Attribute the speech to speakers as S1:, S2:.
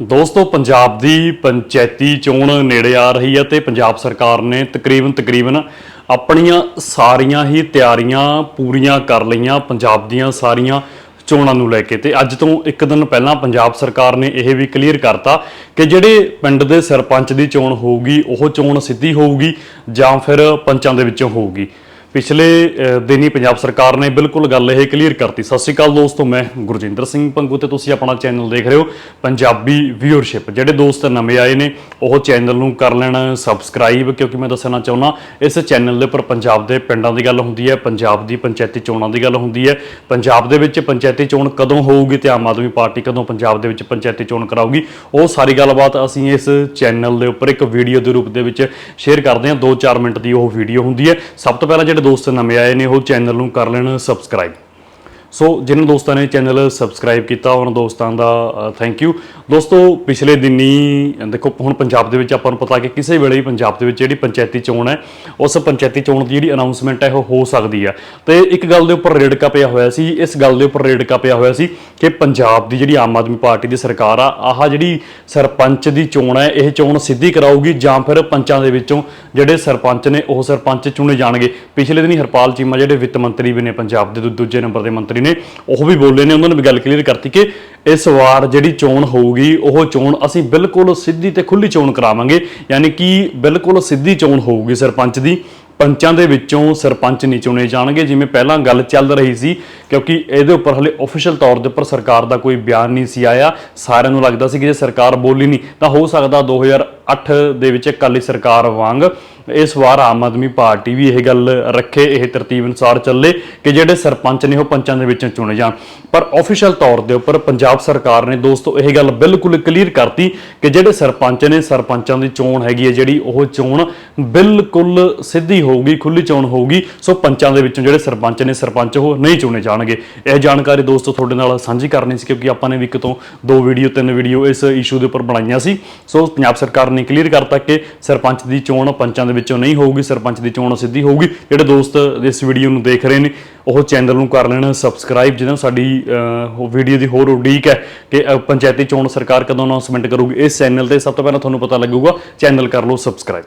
S1: ਦੋਸਤੋ, ਪੰਜਾਬ ਦੀ ਪੰਚਾਇਤੀ ਚੋਣ ਨੇੜੇ ਆ ਰਹੀ ਹੈ ਤੇ ਪੰਜਾਬ ਸਰਕਾਰ ਨੇ ਤਕਰੀਬਨ ਤਕਰੀਬਨ ਆਪਣੀਆਂ ਸਾਰੀਆਂ ਹੀ ਤਿਆਰੀਆਂ ਪੂਰੀਆਂ ਕਰ ਲਈਆਂ, ਪੰਜਾਬ ਦੀਆਂ ਸਾਰੀਆਂ ਚੋਣਾਂ ਨੂੰ ਲੈ ਕੇ। ਤੇ ਅੱਜ ਤੋਂ ਇੱਕ ਦਿਨ ਪਹਿਲਾਂ ਪੰਜਾਬ ਸਰਕਾਰ ਨੇ ਇਹ ਵੀ ਕਲੀਅਰ ਕਰਤਾ ਕਿ ਜਿਹੜੇ ਪਿੰਡ ਦੇ ਸਰਪੰਚ ਦੀ ਚੋਣ ਹੋਊਗੀ, ਉਹ ਚੋਣ ਸਿੱਧੀ ਹੋਊਗੀ ਜਾਂ ਫਿਰ ਪੰਚਾਂ ਦੇ ਵਿੱਚੋਂ ਹੋਊਗੀ। ਪਿਛਲੇ ਅ, ਦਿਨੀ ਪੰਜਾਬ ਸਰਕਾਰ ਨੇ ਬਿਲਕੁਲ ਗੱਲ ਇਹ ਕਲੀਅਰ ਕਰਤੀ। ਸਤਿ ਸ਼੍ਰੀ ਅਕਾਲ ਦੋਸਤੋ ਮੈਂ ਗੁਰਜਿੰਦਰ ਸਿੰਘ ਪੰਗੂ ਤੇ ਤੁਸੀਂ ਆਪਣਾ ਚੈਨਲ ਦੇਖ ਰਹੇ ਹੋ ਪੰਜਾਬੀ ਵਿਊਅਰਸ਼ਿਪ ਜਿਹੜੇ ਦੋਸਤ ਨਵੇਂ ਆਏ ਨੇ ਉਹ ਚੈਨਲ ਨੂੰ ਕਰ ਲੈਣ ਸਬਸਕ੍ਰਾਈਬ ਕਿਉਂਕਿ ਮੈਂ ਦੱਸਣਾ ਚਾਹੁੰਦਾ ਇਸ ਚੈਨਲ ਦੇ ਉੱਪਰ ਪੰਜਾਬ ਦੇ ਪਿੰਡਾਂ ਦੀ ਗੱਲ ਹੁੰਦੀ ਹੈ ਪੰਜਾਬ ਦੀ ਪੰਚਾਇਤੀ ਚੋਣਾਂ ਦੀ ਗੱਲ ਹੁੰਦੀ ਹੈ। ਪੰਜਾਬ ਦੇ ਵਿੱਚ ਪੰਚਾਇਤੀ ਚੋਣ ਕਦੋਂ ਹੋਊਗੀ ਤੇ ਆਮ ਆਦਮੀ ਪਾਰਟੀ ਕਦੋਂ ਪੰਜਾਬ ਦੇ ਵਿੱਚ ਪੰਚਾਇਤੀ ਚੋਣ ਕਰਾਊਗੀ ਉਹ ਸਾਰੀ ਗੱਲਬਾਤ ਅਸੀਂ ਇਸ ਚੈਨਲ ਦੇ ਉੱਪਰ ਇੱਕ ਵੀਡੀਓ ਦੇ ਰੂਪ ਦੇ ਵਿੱਚ ਸ਼ੇਅਰ ਕਰਦੇ ਹਾਂ। 2-4 ਮਿੰਟ ਦੀ ਉਹ ਵੀਡੀਓ ਹੁੰਦੀ ਹੈ। ਸਭ ਤੋਂ ਪਹਿਲਾਂ ਜਿਹੜੇ ਦੋਸਤ ਨਵੇਂ ਆਏ ਨੇ ਉਹ ਚੈਨਲ ਨੂੰ ਕਰ ਲੈਣ ਸਬਸਕ੍ਰਾਈਬ। ਸੋ ਜਿਨ੍ਹਾਂ ਦੋਸਤਾਂ ਨੇ ਚੈਨਲ ਸਬਸਕ੍ਰਾਈਬ ਕੀਤਾ, ਉਹਨਾਂ ਦੋਸਤਾਂ ਦਾ ਥੈਂਕ ਯੂ ਦੋਸਤੋ, ਪਿਛਲੇ ਦਿਨੀ, ਦੇਖੋ, ਹੁਣ ਪੰਜਾਬ ਦੇ ਵਿੱਚ ਆਪਾਂ ਨੂੰ ਪਤਾ ਕਿ ਕਿਸੇ ਵੇਲੇ ਵੀ ਪੰਜਾਬ ਦੇ ਵਿੱਚ ਜਿਹੜੀ ਪੰਚਾਇਤੀ ਚੋਣ ਹੈ, ਉਸ ਪੰਚਾਇਤੀ ਚੋਣ ਦੀ ਜਿਹੜੀ ਅਨਾਉਂਸਮੈਂਟ ਹੈ, ਉਹ ਹੋ ਸਕਦੀ ਹੈ। ਤੇ ਇੱਕ ਗੱਲ ਦੇ ਉੱਪਰ ਰੇੜਕਾ ਪਿਆ ਹੋਇਆ ਸੀ, ਇਸ ਗੱਲ ਦੇ ਉੱਪਰ ਰੇੜਕਾ ਪਿਆ ਹੋਇਆ ਸੀ ਕਿ ਪੰਜਾਬ ਦੀ ਜਿਹੜੀ ਆਮ ਆਦਮੀ ਪਾਰਟੀ ਦੀ ਸਰਕਾਰ ਆ, ਆਹ ਜਿਹੜੀ ਸਰਪੰਚ ਦੀ ਚੋਣ ਹੈ, ਇਹ ਚੋਣ ਸਿੱਧੀ ਕਰਾਊਗੀ ਜਾਂ ਫਿਰ ਪੰਚਾਂ ਦੇ ਵਿੱਚੋਂ ਜਿਹੜੇ ਸਰਪੰਚ ਨੇ, ਉਹ ਸਰਪੰਚ ਚੁਣੇ ਜਾਣਗੇ। ਪਿਛਲੇ ਦਿਨੀ ਹਰਪਾਲ ਚੀਮਾ, ਜਿਹੜੇ ਵਿੱਤ ਮੰਤਰੀ ਵੀ ਨੇ ਪੰਜਾਬ ਦੇ, ਦੂ- ਦੂਜੇ ਨੰਬਰ ਦੇ ਮੰਤਰੀ ਨੇ, ਉਹ ਵੀ ਬੋਲੇ ਨੇ, ਉਹਨਾਂ ਨੇ ਵੀ ਗੱਲ ਕਲੀਅਰ ਕਰਤੀ ਕਿ ਇਸ ਵਾਰ ਜਿਹੜੀ ਚੋਣ ਹੋਊਗੀ, ਉਹ ਚੋਣ ਅਸੀਂ ਬਿਲਕੁਲ ਸਿੱਧੀ ਤੇ ਖੁੱਲੀ ਚੋਣ ਕਰਾਵਾਂਗੇ। ਯਾਨੀ ਕਿ ਬਿਲਕੁਲ ਸਿੱਧੀ ਚੋਣ ਹੋਊਗੀ ਸਰਪੰਚ ਦੀ। ਪੰਚਾਂ ਦੇ ਵਿੱਚੋਂ ਸਰਪੰਚ ਨਹੀਂ ਚੁਣੇ ਜਾਣਗੇ, ਜਿਵੇਂ ਪਹਿਲਾਂ ਗੱਲ ਚੱਲ ਰਹੀ ਸੀ, ਕਿਉਂਕਿ ਇਹਦੇ ਉੱਪਰ ਹਲੇ ਅਫੀਸ਼ੀਅਲ ਤੌਰ ਦੇ ਉੱਪਰ ਸਰਕਾਰ ਦਾ ਕੋਈ ਬਿਆਨ ਨਹੀਂ ਸੀ ਆਇਆ। ਸਾਰਿਆਂ ਨੂੰ ਲੱਗਦਾ ਸੀ ਕਿ ਜੇ ਸਰਕਾਰ ਬੋਲੀ ਨਹੀਂ, ਤਾਂ ਹੋ ਸਕਦਾ 2008 ਦੇ ਵਿੱਚ ਅਕਾਲੀ ਸਰਕਾਰ ਵਾਂਗ ਇਸ ਵਾਰ ਆਮ ਆਦਮੀ ਪਾਰਟੀ ਵੀ ਇਹ ਗੱਲ ਰੱਖੇ, ਇਹ ਤਰਤੀਬ ਅਨੁਸਾਰ ਚੱਲੇ ਕਿ ਜਿਹੜੇ ਸਰਪੰਚ ਨੇ ਉਹ ਪੰਚਾਂ ਦੇ ਵਿੱਚੋਂ ਚੁਣੇ ਜਾਣ। ਪਰ ਅਫੀਸ਼ੀਅਲ ਤੌਰ ਦੇ ਉੱਪਰ ਪੰਜਾਬ ਸਰਕਾਰ ਨੇ ਦੋਸਤੋ ਇਹ ਗੱਲ ਬਿਲਕੁਲ ਕਲੀਅਰ ਕਰਤੀ ਕਿ ਜਿਹੜੇ ਸਰਪੰਚ ਨੇ, ਸਰਪੰਚਾਂ ਦੀ ਚੋਣ ਹੈਗੀ ਹੈ, ਜਿਹੜੀ ਉਹ ਚੋਣ ਬਿਲਕੁਲ ਸਿੱਧੀ ਹੋਊਗੀ ਖੁੱਲੀ ਚੋਣ ਹੋਊਗੀ, ਸੋ ਪੰਚਾਂ ਦੇ ਵਿੱਚੋਂ ਜਿਹੜੇ ਸਰਪੰਚ ਨੇ, ਸਰਪੰਚ ਉਹ ਨਹੀਂ ਚੁਣੇ ਜਾਣਗੇ। ਇਹ ਜਾਣਕਾਰੀ ਦੋਸਤੋ ਤੁਹਾਡੇ ਨਾਲ ਸਾਂਝੀ ਕਰਨੀ ਸੀ ਕਿਉਂਕਿ ਆਪਾਂ ਨੇ ਵੀ ਇੱਕ ਤੋਂ ਦੋ ਵੀਡੀਓ, ਤਿੰਨ ਵੀਡੀਓ ਇਸ ਇਸ਼ੂ ਦੇ ਉੱਪਰ ਬਣਾਈਆਂ ਸੀ। ਸੋ ਪੰਜਾਬ ਸਰਕਾਰ ਨੇ ਕਲੀਅਰ ਕਰਤਾ ਕਿ ਸਰਪੰਚ ਦੀ ਚੋਣ ਪੰਚਾਂ ਦੇ ਵਿੱਚੋਂ ਨਹੀਂ ਹੋਊਗੀ, ਸਰਪੰਚ ਦੀ ਚੋਣ ਸਿੱਧੀ ਹੋਊਗੀ। ਜਿਹੜੇ ਦੋਸਤ ਇਸ ਵੀਡੀਓ ਨੂੰ ਦੇਖ ਰਹੇ ਨੇ, ਉਹ ਚੈਨਲ ਨੂੰ ਕਰ ਲੈਣ ਸਬਸਕ੍ਰਾਈਬ ਜਿਹਨਾਂ ਸਾਡੀ ਵੀਡੀਓ ਦੀ ਹੋਰ ਉਡੀਕ ਹੈ ਕਿ ਪੰਚਾਇਤੀ ਚੋਣ ਸਰਕਾਰ ਕਦੋਂ ਅਨਾਉਂਸਮੈਂਟ ਕਰੂਗੀ, ਇਸ ਚੈਨਲ ਤੇ ਸਭ ਤੋਂ ਪਹਿਲਾਂ ਤੁਹਾਨੂੰ ਪਤਾ ਲੱਗੂਗਾ ਚੈਨਲ ਕਰ ਲਓ ਸਬਸਕ੍ਰਾਈਬ